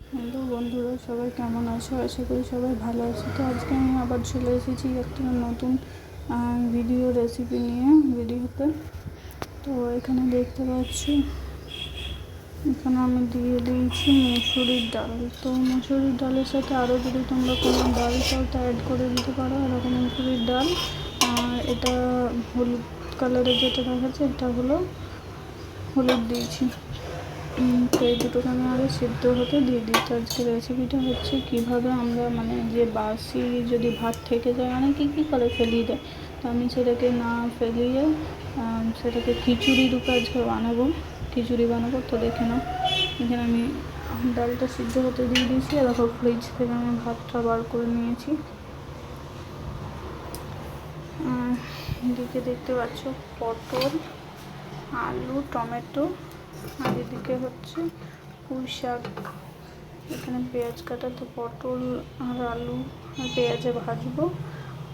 Hello বন্ধুরা, সবাই কেমন আছো? আশা করি সবাই ভালো আছে। তো আজকে আমি আবার চলে এসেছি একটা নতুন ভিডিও রেসিপি নিয়ে ভিডিওতে তো। এখানে দেখতে পাচ্ছি, এখানে আমি দিয়ে দিয়েছি মুসুরির ডাল। তো মুসুরির ডালের সাথে আরও যদি তোমরা কোনো ডাল চাও তা অ্যাড করে দিতে পারো। এরকম মুসুরির ডাল আর এটা হলুদ কালারের যেটা দেখাচ্ছে, এটা হলো হলুদ দিয়েছি। তো এই দুটোকে আমি আগে সিদ্ধ হতে দিয়ে দিই তো আজকে রেসিপিটা হচ্ছে কীভাবে আমরা মানে যে বাসি যদি ভাত থেকে যায়, অনেকে কী করে ফেলিয়ে দেয়? তো আমি সেটাকে না ফেলিয়ে সেটাকে খিচুড়ি রূপে আজকে বানাবো, খিচুড়ি বানাবো। তো দেখে নাও, এখানে আমি ডালটা সিদ্ধ হতে দিয়ে দিয়েছি। আর দেখো ফ্রিজ থেকে আমি ভাতটা বার করে নিয়েছি। এদিকে দেখতে পাচ্ছ পটল, আলু, টমেটো আর এদিকে হচ্ছে পুঁই শাক, এখানে পেঁয়াজ কাটা, তো পটল আর আলু আর পেঁয়াজে ভাজবো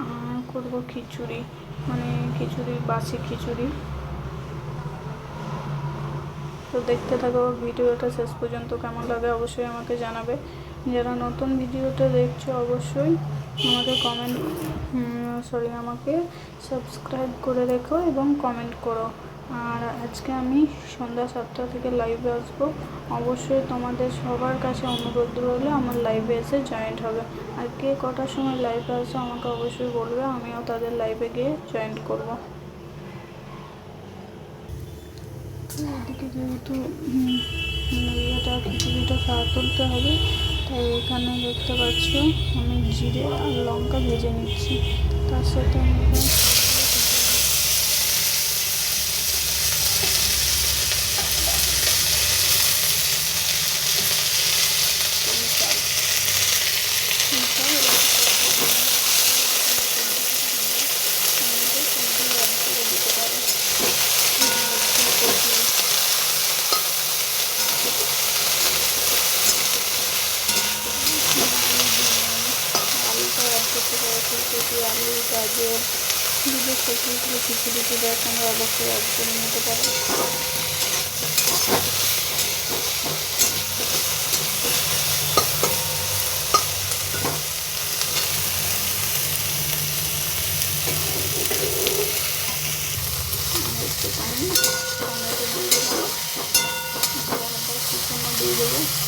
আর করব খিচুড়ি মানে খিচুড়ি, বাসি খিচুড়ি। তো দেখতে থাকো ভিডিওটা, শেষ পর্যন্ত কেমন লাগে অবশ্যই আমাকে জানাবে। যারা নতুন ভিডিওটা দেখছ অবশ্যই আমাকে কমেন্ট সরি আমাকে সাবস্ক্রাইব করে রেখো এবং কমেন্ট করো। আর আজকে আমি সন্ধ্যা সাতটা থেকে লাইভে আসব। অবশ্যই তোমাদের সবার কাছে অনুরোধ রইলে, আমার লাইভে এসে জয়েন্ট হবে। আর কে কটার সময় লাইভে আসো আমাকে অবশ্যই বলবে, আমিও তাদের লাইভে গিয়ে জয়েন্ট করব। এদিকে যেহেতু ইয়েটা খিচুড়িটা খাওয়া তুলতে হবে, তাই এখানে দেখতে পাচ্ছ আমি জিরে আর লঙ্কা ভেজে নিচ্ছি। তার সাথে আমি এখানে আলুটা অ্যাড করতে পারো ফুলকপি আলু গাজর দুধের সবজিগুলো খিচুড়িতে দেওয়ার সঙ্গে অবশ্যই করে নিতে পারো। আর একটুখানি টমেটো দিয়ে দেবো। দিয়ে দেবো এখানে দিয়ে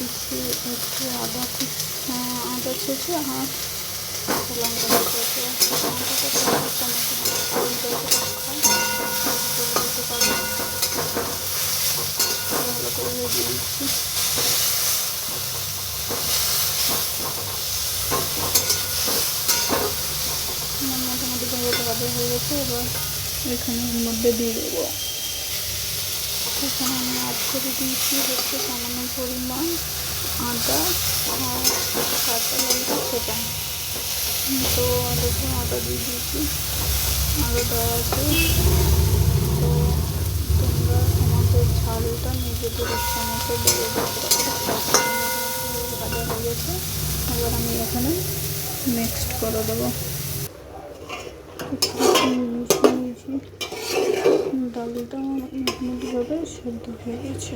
দিচ্ছি, একটু আদা আদা ছেঁচে আর লঙ্কা ছেঁচে লঙ্কাটা টমেটো দিতে পারব। ভালো ভেজে মোটামুটি হয়ে গেছে। এবার এখানে মধ্যে দিয়ে দেবো। এখানে আমি অ্যাড করে দিয়েছি হচ্ছে সামান্য পরিমাণ আদা আর কাঁচা লঙ্কা ছেটা তো দেখুন আদা দিয়ে দিয়েছি। আদা দেওয়া আছে। তো তোমরা তোমাদের ঝালটা নিজেদের ইচ্ছা দেবে ভাজা হয়ে গেছে। এবার আমি এখানে মিক্সড করে দেবো মিশিয়ে নিয়েছি ডালটা মোটামুটিভাবে সেদ্ধ হয়ে গেছে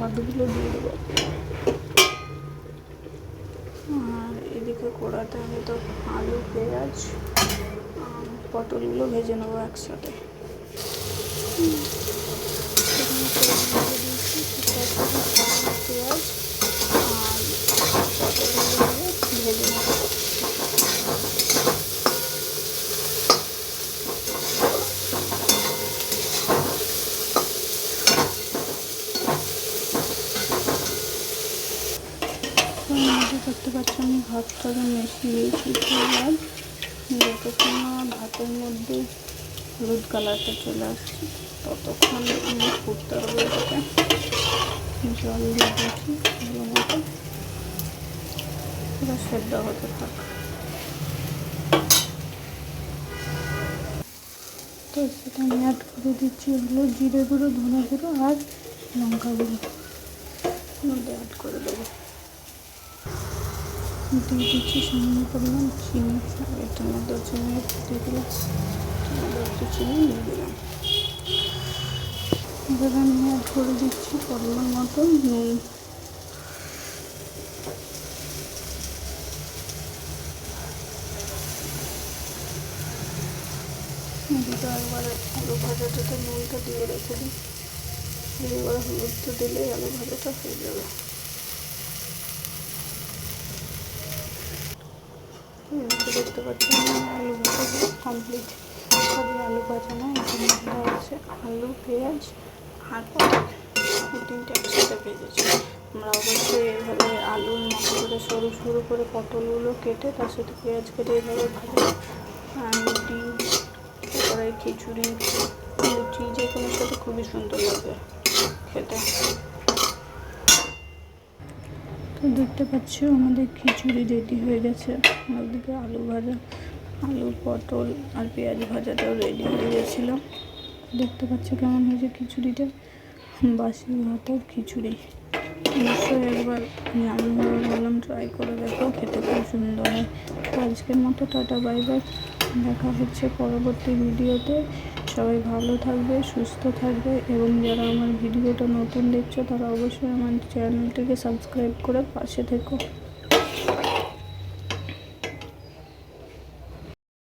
ভাতগুলো দিয়ে দেবো আর এদিকে কড়াতে আমি তো আলু, পেঁয়াজ পটলগুলো ভেজে নেব একসাথে হুম। এখানে তেল দিয়ে দিয়েছি তারপরে পেঁয়াজ আর পটলগুলো দিয়ে ভেজে নেব মধ্যে দেখতে পাচ্ছি আমি ভাতটাকে মিশিয়ে দিয়েছি এবার। যতক্ষণ ভাতের মধ্যে হলুদ কালারটা চলে আসছে, ততক্ষণ আমি ফুটতে হবে এটাকে। জল দিয়ে ভালো মতো। সেদ্ধ হতে থাক। তো সেটা আমি অ্যাড করে দিচ্ছি হলো জিরে গুঁড়ো, ধনে গুঁড়ো আর লঙ্কা গুঁড়ো। মধ্যে অ্যাড করে দেবো। দিয়ে দিচ্ছি সামান্য পরিমাণ চিনি। আর চিনি দিয়ে দিলাম একটু চিনি দিয়ে দিলাম। এবার আমি অ্যাড করে দিচ্ছি পরিমাণ মতো নুন। এদিকে একবারে আলু ভাজাটাতে নুনটা দিয়ে রেখে দিই। এবারে হলুদটা দিলেই আলু ভাজাটা হয়ে যাবে। এদিকে দেখতে পাচ্ছি আমার আলু ভাজা কমপ্লিট সবই আলু ভাজা না এখানে আছে আলু, পেঁয়াজ আর তিনটে একসাথে ভেজেছি। আমরা অবশ্যই এইভাবে আলুর মতো করে সরু সরু করে পটলগুলো কেটে তার সাথে পেঁয়াজ কেটে এইভাবে ভাজা রুটি তারপরে খিচুড়ি, লুচি যে কোনো সাথে খুবই সুন্দর লাগে খেতে। তো দেখতে পাচ্ছ, আমাদের খিচুড়ি রেডি হয়ে গেছে। ওদিকে আলু ভাজা, আলু, পটল আর পেঁয়াজ ভাজাটাও রেডি হয়ে গেছিল। দেখতে পাচ্ছ কেমন হয়েছে খিচুড়িটা? বাসি ভাতের খিচুড়ি। নিশ্চয়ই একবার যেমন বললাম ট্রাই করে দেখো, খেতে খুব সুন্দর হয়। আজকের মতো টাটা, বাই বাই। দেখা হচ্ছে পরবর্তী ভিডিওতে। সবাই ভালো থাকবে, সুস্থ থাকবে এবং যারা আমার ভিডিওটা নতুন দেখছ তারা অবশ্যই আমার চ্যানেলটিকে সাবস্ক্রাইব করে পাশে থেকো।